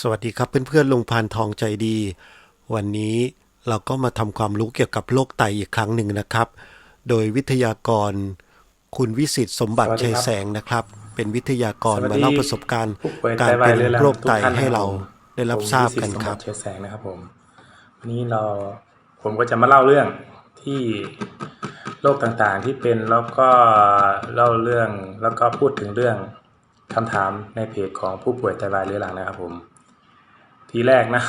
สวัสดีครับเพื่อนๆลุงพานทองใจดี วันนี้เราก็มาทำความรู้เกี่ยวกับโรคไตอีกครั้งหนึ่งนะครับ โดยวิทยากร คุณวิสิตสมบัติสวัสดีชัยครับแสงนะครับ เป็นวิทยากรสวัสดีมาเล่าประสบการณ์ผู้ป่วยการไตวายเป็นเรื้อรังโรคไตทุกท่านให้เราครับผมได้รับทราบกันครับผมวิสิตสมบัติเชื้อแสงนะครับผมวันนี้เราผมก็จะมาเล่าเรื่องที่โรคต่างๆที่เป็นแล้วก็เล่าเรื่องแล้วก็พูดถึงเรื่องคำถามในเพจของผู้ป่วยไตวายเรื้อรังนะครับผม ทีแรกนะ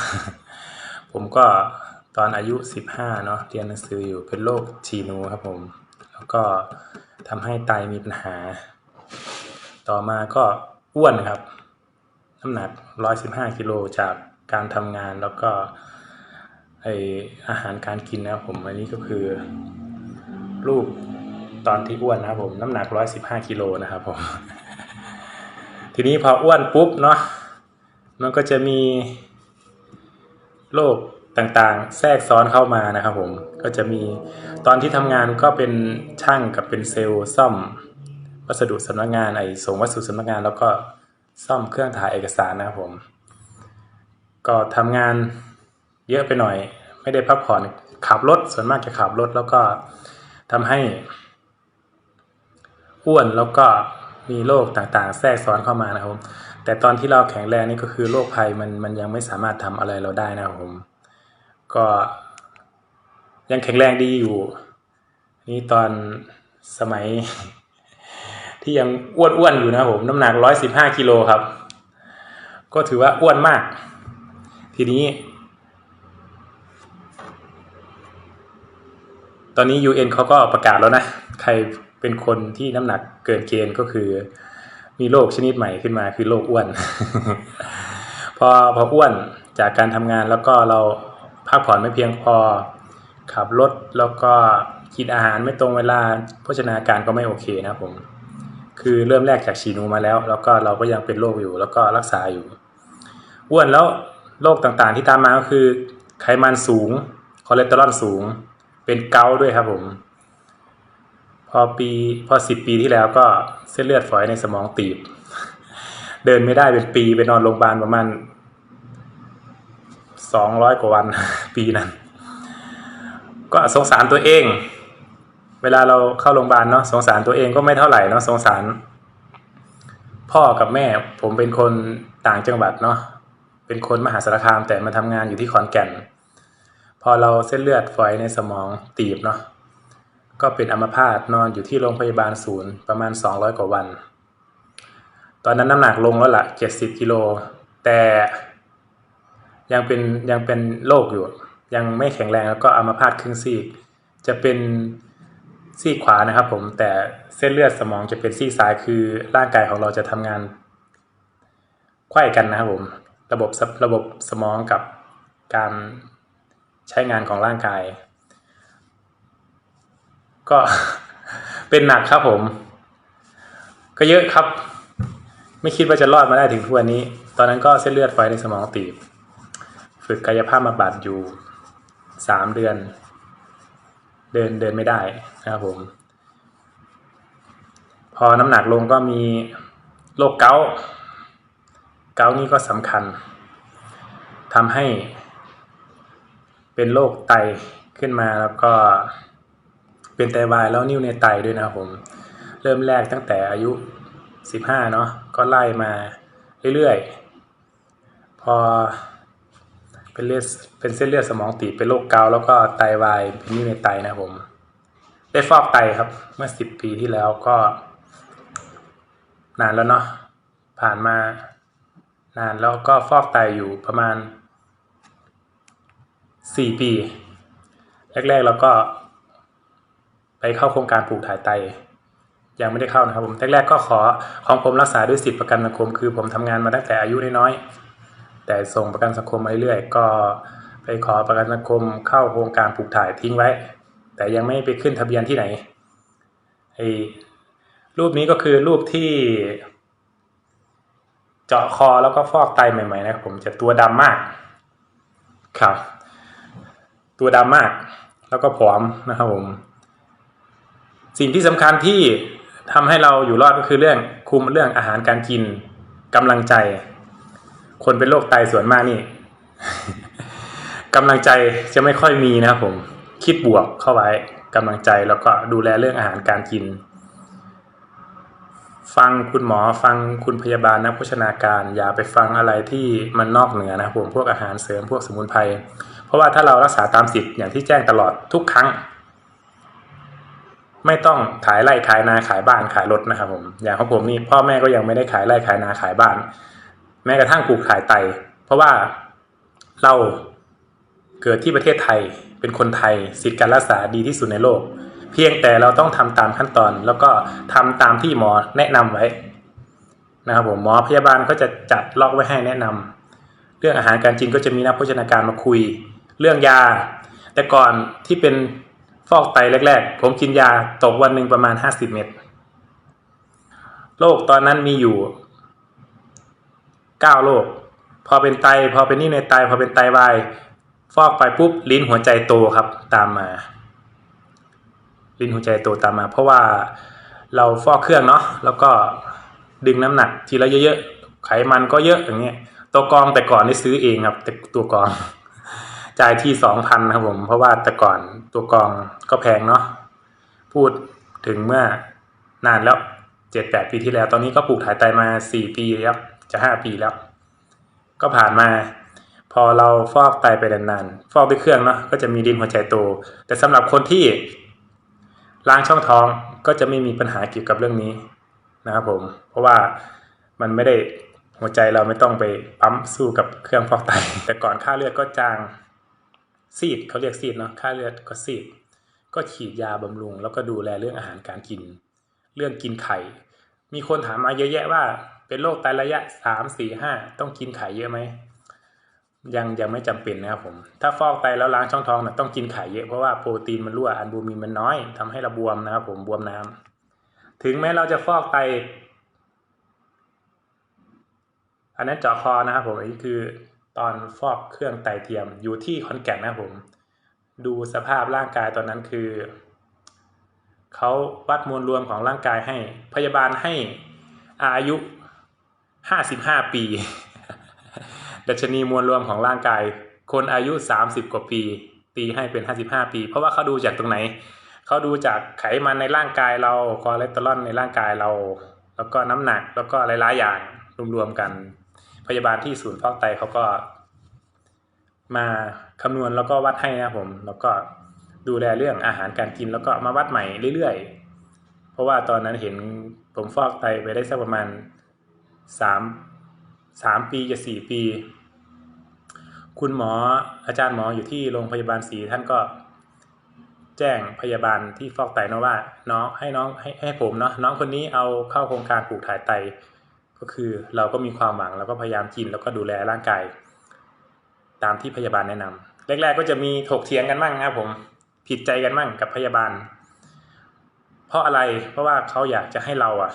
ผมก็ตอนอายุ 15เนาะเรียนหนังสืออยู่เป็นโรคฉีนูครับผม แล้วก็ทำให้ไตมีปัญหา ต่อมาก็อ้วนครับ น้ำหนัก 115กิโลจากการทำงานแล้วก็ไออาหารการกินนะครับผม อันนี้ก็คือ รูปตอนที่อ้วนนะครับผม น้ำหนัก 115กิโลนะครับผม ทีนี้พออ้วนปุ๊บเนาะมันก็จะมี โรคต่างๆ แทรกซ้อนเข้ามานะครับผมก็จะมีตอนที่ทำงานก็เป็นช่างกับเป็นเซลล์ซ่อม วัสดุสำนักงานไอ้ส่งวัสดุสำนักงาน แล้วก็ซ่อมเครื่องถ่ายเอกสารนะครับผม ก็ทำงานเยอะไปหน่อย ไม่ได้พักผ่อนขับรถส่วนมากจะขับรถแล้วก็ทำให้อ้วนแล้วก็มีโรคต่างๆ แทรกซ้อนเข้ามานะครับผม แต่ตอนที่เราแข็งแรงนี่ก็คือโรคภัยมันมันยังไม่สามารถทำอะไรเราได้นะครับผม ก็ยังแข็งแรงดีอยู่ นี่ตอนสมัย ที่ยังอ้วนๆอยู่นะผม น้ำหนักร้อยสิบห้ากิโลครับ ก็ถือว่าอ้วนมาก ทีนี้ ตอนนี้ UN เขาก็ประกาศแล้วนะ ใครเป็นคนที่น้ำหนักเกินเกณฑ์ก็คือ มีโรคชนิดใหม่ขึ้นมาคือโรคอ้วน พอพออ้วนจากการทำงานแล้วก็เราพักผ่อนไม่เพียงพอขับรถแล้วก็กินอาหารไม่ตรงเวลาโภชนาการก็ไม่โอเคนะผม คือเริ่มแรกจากฉีนูมาแล้ว แล้วก็เราก็ยังเป็นโรคอยู่ แล้วก็รักษาอยู่ อ้วนแล้วโรคต่างๆที่ตามมาก็คือ ไขมันสูงคอเลสเตอรอลสูง เป็นเกาด้วยครับผม อปีพอสิบปีที่แล้วก็เส้นเลือดฝอยในสมองตีบ เดินไม่ได้เป็นปีไปนอนโรงพยาบาลประมาณสองร้อยกว่าวันปีนั้น ก็สงสารตัวเอง เวลาเราเข้าโรงพยาบาลเนาะสงสารตัวเองก็ไม่เท่าไหร่เนาะสงสาร พ่อกับแม่ผมเป็นคนต่างจังหวัดเนาะเป็นคนมหาสารคามแต่มาทำงานอยู่ที่ขอนแก่น พอเราเส้นเลือดฝอยในสมองตีบเนาะ ก็เป็นอัมพาตนอนอยู่ที่โรงพยาบาลศูนย์ประมาณ 200 กว่าวัน ตอนนั้นน้ำหนักลงแล้วละ70กิโลแต่ยังเป็นยังเป็นโรคอยู่ ยังไม่แข็งแรงแล้วก็อัมพาตครึ่งซีก จะเป็นซีกขวานะครับผมแต่เส้นเลือดสมองจะเป็นซีกซ้ายคือร่างกายของเราจะทำงานไขว้กันนะครับผมระบบระบบสมองกับการใช้งานของร่างกาย ก็เป็นหนักครับผม ก็เยอะครับ ไม่คิดว่าจะรอดมาได้ถึงทุกวันนี้ ตอนนั้นก็เส้นเลือดฝอยในสมองตีบ ฝึกกายภาพบำบัดอยู่สามเดือน เดินเดินไม่ได้นะครับผม พอน้ำหนักลงก็มีโรคเกาต์เกาต์นี่ก็สำคัญทำให้เป็นโรคไตขึ้นมาแล้วก็ เป็นไตวายแล้วนิ่วในไตด้วยนะครับผม เริ่มแรกตั้งแต่อายุ 15 เนาะก็ไล่มาเรื่อยๆ พอเป็นเลือดเป็นเส้นเลือดสมองตีบเป็นโรคเกาแล้วก็ไตวายเป็นนิ่วในไตนะครับผม ได้ฟอกไตครับเมื่อ 10 ปีที่แล้วก็ นานแล้วเนาะผ่านมานานแล้วก็ฟอกไตอยู่ประมาณ 4 ปี แรกๆเราก็ ไปเข้าโครงการปลูกถ่ายไต ยังไม่ได้เข้านะครับผมแรกๆก็ขอของผมรักษาด้วยสิทธิประกันสังคม คือผมทำงานมาตั้งแต่อายุน้อยๆแต่ส่งประกันสังคมมาเรื่อยๆก็ไปขอประกันสังคมเข้าโครงการปลูกถ่ายทิ้งไว้ แต่ยังไม่ไปขึ้นทะเบียนที่ไหนไอ้รูปนี้ก็คือรูปที่ เจาะคอแล้วก็ฟอกไตใหม่ๆนะครับผมจะตัวดำมาก ครับ ตัวดำมาก แล้วก็ผอมนะครับผม สิ่งที่สำคัญที่ทำให้เราอยู่รอดก็คือเรื่องคุมเรื่องอาหารการกินกำลังใจ คนเป็นโรคไตส่วนมากนี่กำลังใจจะไม่ค่อยมีนะครับผมคิดบวกเข้าไว้กำลังใจแล้วก็ดูแลเรื่องอาหารการกิน ฟังคุณหมอฟังคุณพยาบาลนักโภชนาการ อย่าไปฟังอะไรที่มันนอกเหนือนะครับผมพวกอาหารเสริมพวกสมุนไพรเพราะว่าถ้าเรารักษาตามสิทธิ์อย่างที่แจ้งตลอดทุกครั้ง ไม่ต้องขายไร่ขายนาขายบ้านขายรถนะครับผมอย่างของผมนี่พ่อแม่ก็ยังไม่ได้ขายไร่ขายนาขายบ้าน แม้กระทั่งปลูกขายไต เพราะว่าเราเกิดที่ประเทศไทยเป็นคนไทยสิทธิการรักษาดีที่สุดในโลก เพียงแต่เราต้องทำตามขั้นตอน แล้วก็ทำตามที่หมอแนะนำไว้นะครับผมหมอพยาบาลก็จะจัดล็อกไว้ให้แนะนำเรื่องอาหารการกินก็จะมีนักโภชนาการมาคุย เรื่องยา แต่ก่อนที่เป็น ฟอกไตแรก ๆ ผมกินยาตกวันหนึ่งประมาณ50เม็ดโรคตอนนั้นมีอยู่9โรคพอเป็นไต พอเป็นนี่ในไต พอเป็นไตวาย ฟอกไปปุ๊บลิ้นหัวใจโตครับ ตามมา ลิ้นหัวใจโตตามมา เพราะว่าเราฟอกเครื่องเนาะแล้วก็ดึงน้ำหนักทีละเยอะๆไขมันก็เยอะอย่างเงี้ยตัวกรองแต่ก่อนนี่ซื้อเองครับ แต่ตัวกรอง จ่ายที่สองพันครับผม เพราะว่าแต่ก่อนตัวกองก็แพงเนาะพูดถึงเมื่อนานแล้วเจ็ดแปดปีที่แล้ว ตอนนี้ก็ปลูกถ่ายไตมาสี่ปีแล้วจะห้าปีแล้ว ก็ผ่านมา พอเราฟอกไตไปนานๆฟอกด้วยเครื่องเนาะก็จะมีดินหัวใจโต แต่สำหรับคนที่ล้างช่องท้องก็จะไม่มีปัญหาเกี่ยวกับเรื่องนี้นะครับผม เพราะว่ามันไม่ได้หัวใจเราไม่ต้องไปปั๊มสู้กับเครื่องฟอกไต แต่ก่อนค่าเลือดก็จาง ซีดเขาเรียกซีดเนาะค่าเลือดก็ซีด ก็ฉีดยาบำรุง แล้วก็ดูแลเรื่องอาหารการกิน เรื่องกินไข่ มีคนถามมาเยอะแยะว่า เป็นโรคไตระยะสามสี่ห้าต้องกินไข่เยอะไหมยังยังไม่จำเป็นนะครับผม ถ้าฟอกไตแล้วล้างช่องท้องนะต้องกินไข่เยอะเพราะว่าโปรตีนมันรั่วอันบูมินมันน้อยทำให้เราบวมนะครับผมบวมน้ำถึงแม้เราจะฟอกไต อันนั้นเจาะคอนะครับผมอันนี้คือ ตอนฟอกเครื่องไตเทียมอยู่ที่ขอนแก่นนะผม ดูสภาพร่างกายตอนนั้นคือเขาวัดมวลรวมของร่างกายให้ พยาบาลให้อายุห้าสิบห้าปี ดัชนีมวลรวมของร่างกาย คนอายุ30กว่าปี ตีให้เป็น55ปี เพราะว่าเขาดูจากตรงไหนเขาดูจากไขมันในร่างกายเราคอเลสเตอรอลในร่างกายเรา แล้วก็น้ำหนักแล้วก็หลายๆอย่างรวมๆกัน พยาบาลที่ศูนย์ฟอกไตเขาก็ มาคำนวณแล้วก็วัดให้นะผม แล้วก็ดูแลเรื่องอาหารการกินแล้วก็มาวัดใหม่เรื่อยๆ เพราะว่าตอนนั้นเห็นผมฟอกไตไปได้สักประมาณสามสามปีจะสี่ปี คุณหมออาจารย์หมออยู่ที่โรงพยาบาลศรีท่านก็แจ้งพยาบาลที่ฟอกไตเนาะว่าน้องให้น้องให้ให้ผมเนาะน้องคนนี้เอาเข้าโครงการปลูกถ่ายไต ก็คือเราก็มีความหวังแล้วก็พยายามกินแล้วก็ดูแลร่างกายตามที่พยาบาลแนะนำแรก ๆ ก็จะมีถกเถียงกันบ้างนะครับผมผิดใจกันบ้างกับพยาบาล เพราะอะไรเพราะว่าเขาอยากจะให้เราอะ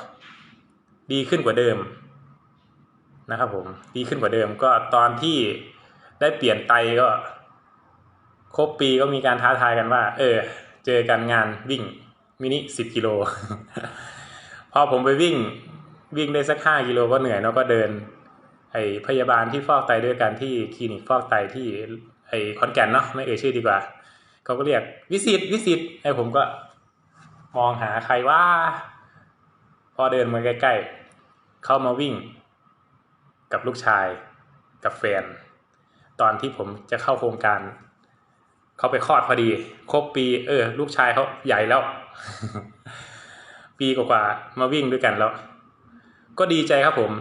ดีขึ้นกว่าเดิมนะครับผมดีขึ้นกว่าเดิมก็ตอนที่ได้เปลี่ยนไตก็ ครบปีก็มีการท้าทายกันว่า เออ เจอกันงานวิ่งมินิสิบกิโล พอผมไปวิ่ง วิ่งได้สักห้ากิโลก็เหนื่อยแล้วก็เดิน ไอพยาบาลที่ฟอกไตด้วยกันที่คลินิกฟอกไตที่ไอขอนแก่นเนาะไม่เอ่ยชื่อดีกว่าเขาก็เรียกวิสิตวิสิตไอผมก็มองหาใครว่า พอเดินมาใกล้ๆ เข้ามาวิ่ง กับลูกชาย กับแฟน ตอนที่ผมจะเข้าโครงการ เขาไปคลอดพอดี ครบปี เออ ลูกชายเขาใหญ่แล้ว ปีกว่าๆมาวิ่งด้วยกันแล้ว ก็ดีใจครับผม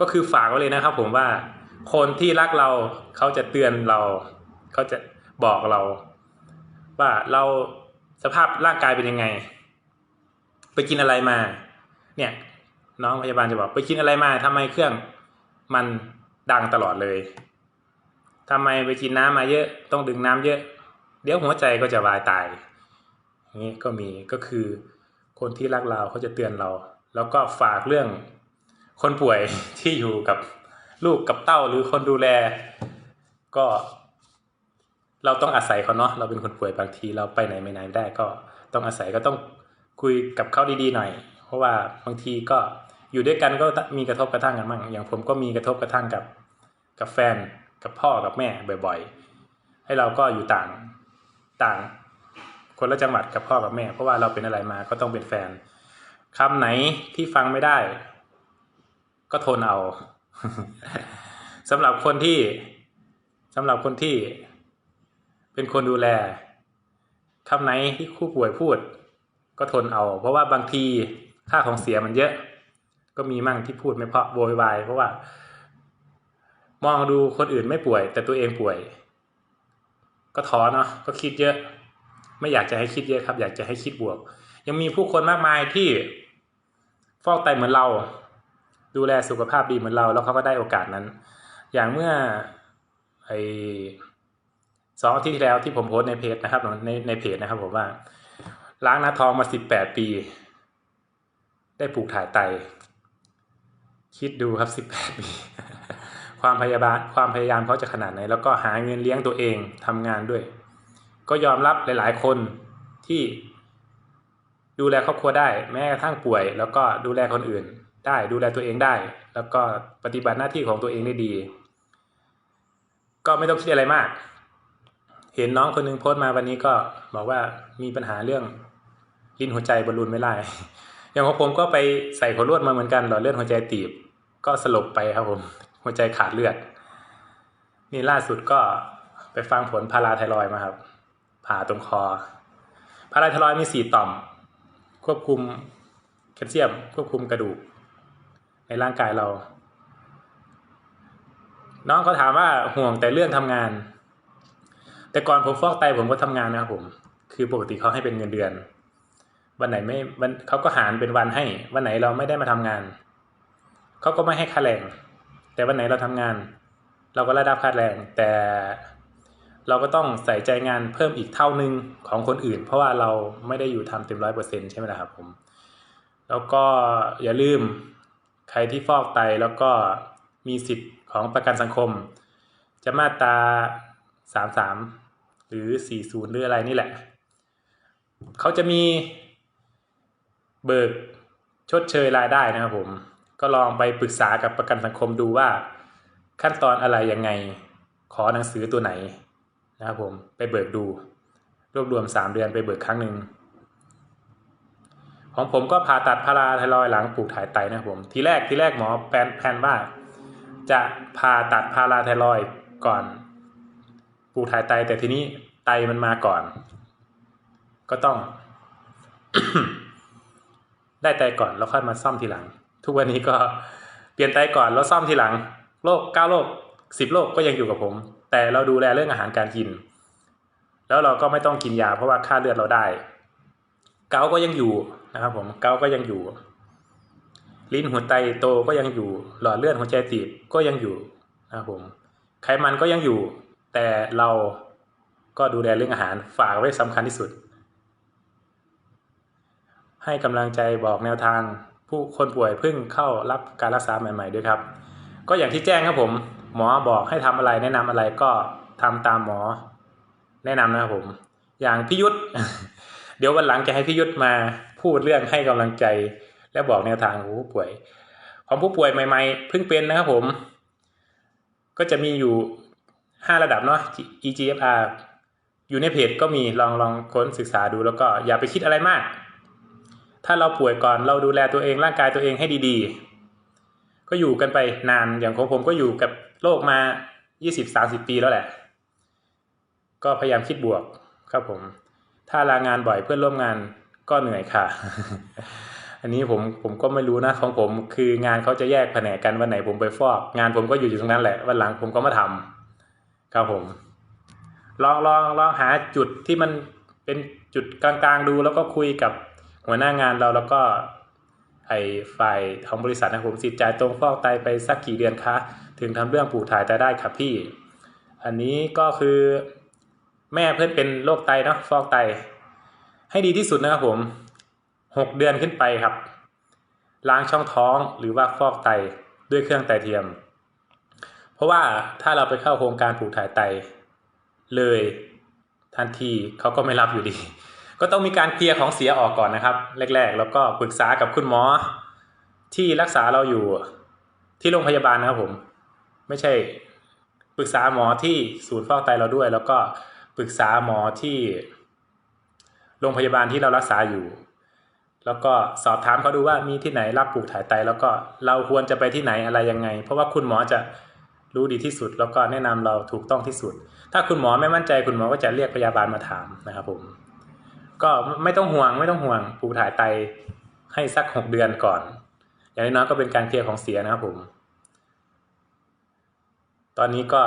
ก็คือฝากไว้เลยนะครับผมว่าคนที่รักเราเขาจะเตือนเราเขาจะบอกเรา ว่าเราสภาพร่างกายเป็นยังไง ไปกินอะไรมา เนี่ย น้องพยาบาลจะบอก ไปกินอะไรมาทำไมเครื่องมันดังตลอดเลยทำไมไปกินน้ำมาเยอะต้องดื่มน้ำเยอะ เดี๋ยวหัวใจก็จะวายตายอย่างนี้ก็มีก็คือ คนที่รักเราเขาจะเตือนเรา แล้วก็ฝากเรื่อง คนป่วยที่อยู่กับลูกกับเต้าหรือคนดูแล ก็ เราต้องอาศัยเขาเนาะเราเป็นคนป่วยบางทีเราไปไหนไม่ไหนได้ก็ต้องอาศัยก็ต้องคุยกับเขาดีๆหน่อย เพราะว่าบางทีก็อยู่ด้วยกันก็มีกระทบกระทั่งกันบ้างอย่างผมก็มีกระทบกระทั่งกับกับแฟนกับพ่อกับแม่บ่อย ๆ ให้เราก็อยู่ต่างต่างคนละจังหวัดกับพ่อกับแม่ เพราะว่าเราเป็นอะไรมาก็ต้องเป็นแฟนคำไหนที่ฟังไม่ได้ ก็ทนเอาสำหรับคนที่สำหรับคนที่เป็นคนดูแลคำไหนที่คู่ป่วยพูด ก็ทนเอา เพราะว่าบางทีค่าของเสียมันเยอะ ก็มีมั่งที่พูดไม่เพราะโวยวายเพราะว่า มองดูคนอื่นไม่ป่วย แต่ตัวเองป่วย ก็ท้อเนาะก็คิดเยอะ ไม่อยากจะให้คิดเยอะครับ อยากจะให้คิดบวก ยังมีผู้คนมากมายที่ฟอกไตเหมือนเรา ดูแลสุขภาพดีเหมือนเรา แล้วเขาก็ได้โอกาสนั้น อย่างเมื่อไอสองอาทิตย์ที่แล้วที่ผมโพสในเพจนะครับในในเพจนะครับผมว่า ล้างหน้าท้องมาสิบแปดปี ได้ปลูกถ่ายไต คิดดูครับสิบแปดปี ความพยาบาลความพยายามเขาจะขนาดไหน แล้วก็หาเงินเลี้ยงตัวเองทำงานด้วย ก็ยอมรับหลาย ๆ คนที่ดูแลครอบครัวได้ แม้กระทั่งป่วย แล้วก็ดูแลคนอื่น ได้ดูแลตัวเองได้ แล้วก็ปฏิบัติหน้าที่ของตัวเองได้ดี ก็ไม่ต้องคิดอะไรมาก เห็นน้องคนหนึงโพสต์มาวันนี้ก็บอกว่ามีปัญหาเรื่องลิ้นหัวใจบอลลูนไม่ไล่อย่างของผมก็ไปใส่ขนลวดมาเหมือนกันหลอดเลือดหัวใจตีบ ก็สลบไปครับผมหัวใจขาดเลือด นี่ล่าสุดก็ไปฟังผลพาราไทรอยมาครับ ผ่าตรงคอพาราไทรอยมีสี่ต่อม ควบคุมแคลเซียม ควบคุมกระดูก ในร่างกายเรา น้องเขาถามว่าห่วงแต่เรื่องทำงาน แต่ก่อนผมฟอกไตผมก็ทำงานนะครับผม คือปกติเขาให้เป็นเงินเดือน วันไหนไม่วันเขาก็หารเป็นวันให้ วันไหนเราไม่ได้มาทำงาน เขาก็ไม่ให้ค่าแรง แต่วันไหนเราทำงาน เราก็ได้รับค่าแรง แต่เราก็ต้องใส่ใจงานเพิ่มอีกเท่านึงของคนอื่น เพราะว่าเราไม่ได้อยู่ทำเต็มร้อยเปอร์เซ็นใช่ไหมล่ะครับผม แล้วก็อย่าลืม ใครที่ฟอกไตแล้วก็มีสิทธิ์ของประกันสังคม จะมาตราสามสามหรือสี่ศูนย์หรืออะไรนี่แหละ เขาจะมีเบิกชดเชยรายได้นะครับผม ก็ลองไปปรึกษากับประกันสังคมดูว่า ขั้นตอนอะไรยังไง ขอหนังสือตัวไหนนะครับผม ไปเบิกดู รวบรวมสามเดือนไปเบิกครั้งหนึ่ง ของผมก็ผ่าตัดพาราไทรอยหลังปลูกถ่ายไตนะครับผมทีแรกทีแรกหมอแพนแพนว่า จะผ่าตัดพาราไทรอยก่อนปลูกถ่ายไตแต่ทีนี้ไตมันมาก่อน ก็ต้อง ได้ไตก่อนแล้วค่อยมาซ่อมทีหลัง ทุกวันนี้ก็เปลี่ยนไตก่อนแล้วซ่อมทีหลังโรคเก้าโรคสิบโรคก็ยังอยู่กับผม แต่เราดูแลเรื่องอาหารการกิน แล้วเราก็ไม่ต้องกินยาเพราะว่าค่าเลือดเราได้ เกาก็ยังอยู่ นะครับ ผมเกาก็ยังอยู่ ลิ้นหัวใจโตก็ยังอยู่ หลอดเลือดหัวใจตีบก็ยังอยู่นะครับผมไขมันก็ยังอยู่ แต่เราก็ดูแลเรื่องอาหารฝากไว้สำคัญที่สุด ให้กำลังใจบอกแนวทางผู้คนป่วยเพิ่งเข้ารับการรักษาใหม่ ๆ ด้วยครับ ก็อย่างที่แจ้งครับผม หมอบอกให้ทำอะไรแนะนำอะไรก็ทำตามหมอ แนะนำนะครับผม อย่างพี่ยุทธเดี๋ยววันหลังจะให้พี่ยุทธมา พูดเรื่องให้กำลังใจ และบอกแนวทางของผู้ป่วย ของผู้ป่วยใหม่ ๆ เพิ่งเป็นนะครับผม ก็จะมีอยู่ห้าระดับเนาะ EGFR อยู่ในเพจก็มีลองลองค้นศึกษาดูแล้วก็อย่าไปคิดอะไรมาก ถ้าเราป่วยก่อนเราดูแลตัวเองร่างกายตัวเองให้ดีๆ ก็อยู่กันไปนานอย่างของผมก็อยู่กับโรคมา 20-30 ปีแล้วแหละ ก็พยายามคิดบวกครับผม ถ้าลางานบ่อยเพื่อนร่วมงาน ก็เหนื่อยค่ะ อันนี้ผมผมก็ไม่รู้นะของผม คืองานเขาจะแยกแผนกกันวันไหนผมไปฟอก งานผมก็อยู่อยู่ตรงนั้นแหละวันหลังผมก็มาทำครับผม ลองลองลองหาจุดที่มันเป็นจุดกลางๆดู แล้วก็คุยกับหัวหน้างานเราแล้วก็ไอ้ฝ่ายของบริษัทนะผมสิทธิ์จ่ายตรงฟอกไตไปสักกี่เดือนคะถึงทำเรื่องปลูกถ่ายไตได้ครับพี่ อันนี้ก็คือแม่เพื่อนเป็นโรคไตเนาะฟอกไต ให้ดีที่สุดนะครับผมหกเดือนขึ้นไปครับ ล้างช่องท้องหรือว่าฟอกไตด้วยเครื่องไตเทียม เพราะว่าถ้าเราไปเข้าโครงการปลูกถ่ายไต เลยทันทีเขาก็ไม่รับอยู่ดี ก็ต้องมีการเคลียร์ของเสียออกก่อนนะครับ แรก ๆ แล้วก็ปรึกษากับคุณหมอ ที่รักษาเราอยู่ที่โรงพยาบาลนะครับผม ไม่ใช่ปรึกษาหมอที่ศูนย์ฟอกไตเราด้วย แล้วก็ปรึกษาหมอที่ โรงพยาบาลที่เรารักษาอยู่ แล้วก็สอบถามเขาดูว่ามีที่ไหนรับปลูกถ่ายไต แล้วก็เราควรจะไปที่ไหนอะไรยังไง เพราะว่าคุณหมอจะรู้ดีที่สุด แล้วก็แนะนำเราถูกต้องที่สุด ถ้าคุณหมอไม่มั่นใจคุณหมอก็จะเรียกพยาบาลมาถามนะครับผม ก็ไม่ต้องห่วงไม่ต้องห่วงปลูกถ่ายไตให้สักหกเดือนก่อน อย่างน้อยก็เป็นการเคลียร์ของเสียนะครับผม ตอนนี้ก็